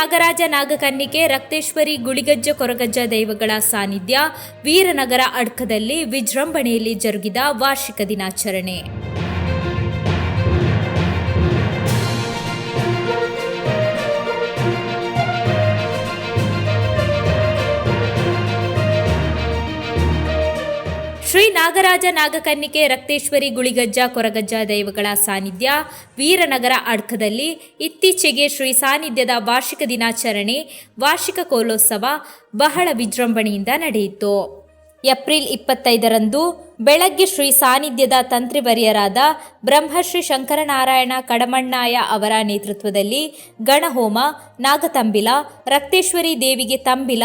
ನಾಗರಾಜ ನಾಗಕನ್ನಿಕೆ ರಕ್ತೇಶ್ವರಿ ಗುಳಿಗಜ್ಜ ಕೊರಗಜ್ಜ ದೈವಗಳ ಸಾನ್ನಿಧ್ಯ ವೀರನಗರ ಅಡ್ಕದಲ್ಲಿ ವಿಜೃಂಭಣೆಯಲ್ಲಿ ಜರುಗಿದ ವಾರ್ಷಿಕ ದಿನಾಚರಣೆ. ಶ್ರೀ ನಾಗರಾಜ ನಾಗಕನ್ನಿಕೆ ರಕ್ತೇಶ್ವರಿ ಗುಳಿಗಜ್ಜ ಕೊರಗಜ್ಜ ದೈವಗಳ ಸಾನ್ನಿಧ್ಯ ವೀರನಗರ ಅಡ್ಕದಲ್ಲಿ ಇತ್ತೀಚೆಗೆ ಶ್ರೀ ಸಾನ್ನಿಧ್ಯದ ವಾರ್ಷಿಕ ದಿನಾಚರಣೆ, ವಾರ್ಷಿಕ ಕೋಲೋತ್ಸವ ಬಹಳ ವಿಜೃಂಭಣೆಯಿಂದ ನಡೆಯಿತು. ಏಪ್ರಿಲ್ ಇಪ್ಪತ್ತೈದರಂದು ಬೆಳಗ್ಗೆ ಶ್ರೀ ಸಾನ್ನಿಧ್ಯದ ತಂತ್ರಿವರ್ಯರಾದ ಬ್ರಹ್ಮಶ್ರೀ ಶಂಕರನಾರಾಯಣ ಕಡಮಣ್ಣಾಯ ಅವರ ನೇತೃತ್ವದಲ್ಲಿ ಗಣಹೋಮ, ನಾಗತಂಬಿಲ, ರಕ್ತೇಶ್ವರಿ ದೇವಿಗೆ ತಂಬಿಲ,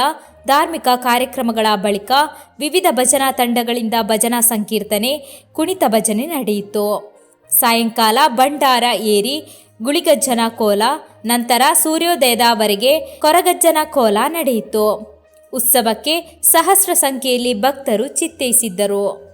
ಧಾರ್ಮಿಕ ಕಾರ್ಯಕ್ರಮಗಳ ಬಳಿಕ ವಿವಿಧ ಭಜನಾ ತಂಡಗಳಿಂದ ಭಜನಾ ಸಂಕೀರ್ತನೆ, ಕುಣಿತ ಭಜನೆ ನಡೆಯಿತು. ಸಾಯಂಕಾಲ ಭಂಡಾರ ಏರಿ ಗುಳಿಗಜ್ಜನ ಕೋಲ, ನಂತರ ಸೂರ್ಯೋದಯದವರೆಗೆ ಕೊರಗಜ್ಜನ ಕೋಲ ನಡೆಯಿತು. ಉತ್ಸವಕ್ಕೆ ಸಹಸ್ರ ಸಂಖ್ಯೆಯಲ್ಲಿ ಭಕ್ತರು ಚಿತ್ತೈಸಿದ್ದರು.